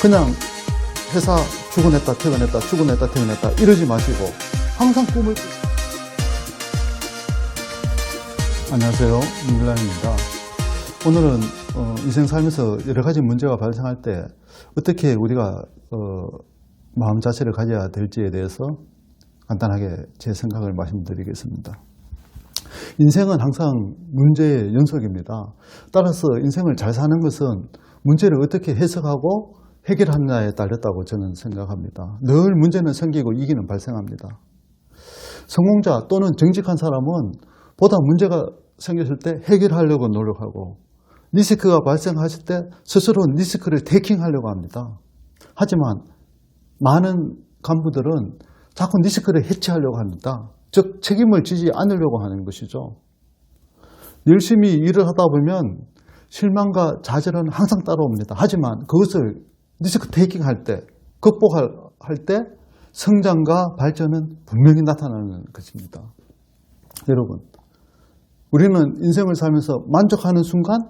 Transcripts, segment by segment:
그냥 회사 출근했다 퇴근했다 출근했다 퇴근했다 이러지 마시고 항상 꿈을 꾸- 안녕하세요 민글란입니다 오늘은 어, 인생 살면서 여러 가지 문제가 발생할 때 어떻게 우리가 어, 마음 자세를 가져야 될지에 대해서 간단하게 제 생각을 말씀드리겠습니다. 인생은 항상 문제의 연속입니다. 따라서 인생을 잘 사는 것은 문제를 어떻게 해석하고 해결하느냐에 달렸다고 저는 생각합니다. 늘 문제는 생기고 이기는 발생합니다. 성공자 또는 정직한 사람은 보다 문제가 생겼을 때 해결하려고 노력하고 리스크가 발생하실 때 스스로 리스크를 테이킹하려고 합니다. 하지만 많은 간부들은 자꾸 리스크를 해치하려고 합니다. 즉 책임을 지지 않으려고 하는 것이죠. 열심히 일을 하다 보면 실망과 좌절은 항상 따라옵니다. 하지만 그것을 리스크 테이킹 할 때, 극복할 할 때 성장과 발전은 분명히 나타나는 것입니다. 여러분, 우리는 인생을 살면서 만족하는 순간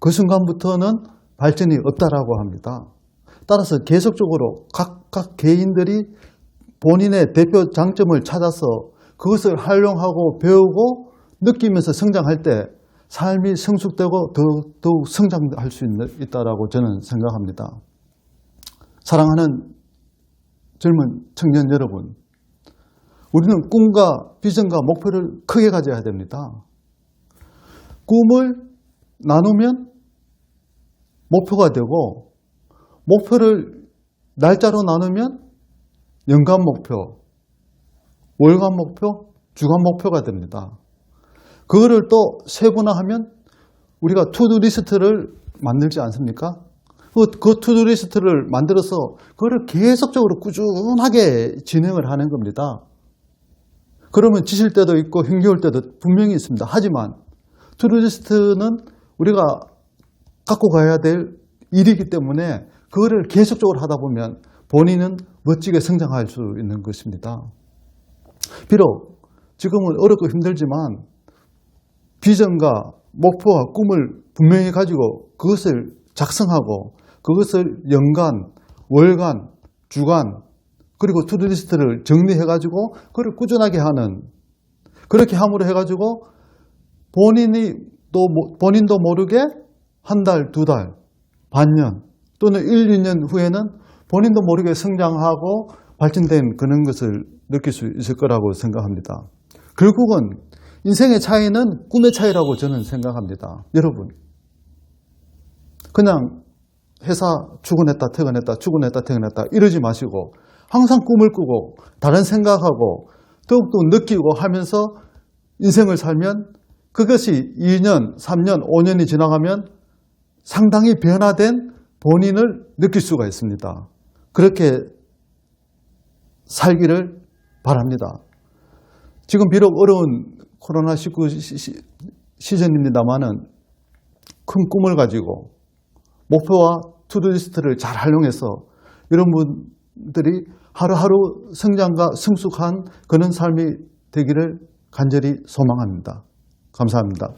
그 순간부터는 발전이 없다라고 합니다. 따라서 계속적으로 각각 개인들이 본인의 대표 장점을 찾아서 그것을 활용하고 배우고 느끼면서 성장할 때 삶이 성숙되고 더욱, 성장할 수 있- 있다라고 저는 생각합니다. 사랑하는 젊은 청년 여러분, 우리는 꿈과 비전과 목표를 크게 가져야 됩니다. 꿈을 나누면 목표가 되고 목표를 날짜로 나누면 연간 목표, 월간 목표, 주간 목표가 됩니다. 그거를 또 세분화하면 우리가 투두 리스트를 만들지 않습니까? 그, 그 투두 리스트를 만들어서 그거를 계속적으로 꾸준하게 진행을 하는 겁니다. 그러면 지칠 때도 있고 힘겨울 때도 분명히 있습니다. 하지만 투두 리스트는 우리가 갖고 가야 될 일이기 때문에 그거를 계속적으로 하다 보면 본인은 멋지게 성장할 수 있는 것입니다. 비록 지금은 어렵고 힘들지만 비전과 목표와 꿈을 분명히 가지고 그것을 작성하고 그것을 연간, 월간, 주간 그리고 투두리스트를 정리해가지고 그걸 꾸준하게 하는 그렇게 함으로 해가지고 본인이 또 모- 본인도 모르게 한 달, 두 달, 반년 또는 1, 2년 후에는 본인도 모르게 성장하고 발전된 그런 것을 느낄 수 있을 거라고 생각합니다. 결국은 인생의 차이는 꿈의 차이라고 저는 생각합니다. 여러분, 그냥 회사 출근했다, 퇴근했다, 출근했다, 퇴근했다 이러지 마시고 항상 꿈을 꾸고 다른 생각하고 더욱더 느끼고 하면서 인생을 살면 그것이 2년, 3년, 5년이 지나가면 상당히 변화된 본인을 느낄 수가 있습니다. 그렇게 살기를 바랍니다. 지금 비록 어려운 코로나19 시- 시- 시즌입니다만은 큰 꿈을 가지고 목표와 투두리스트를 잘 활용해서 여러분들이 하루하루 성장과 성숙한 그런 삶이 되기를 간절히 소망합니다. 감사합니다.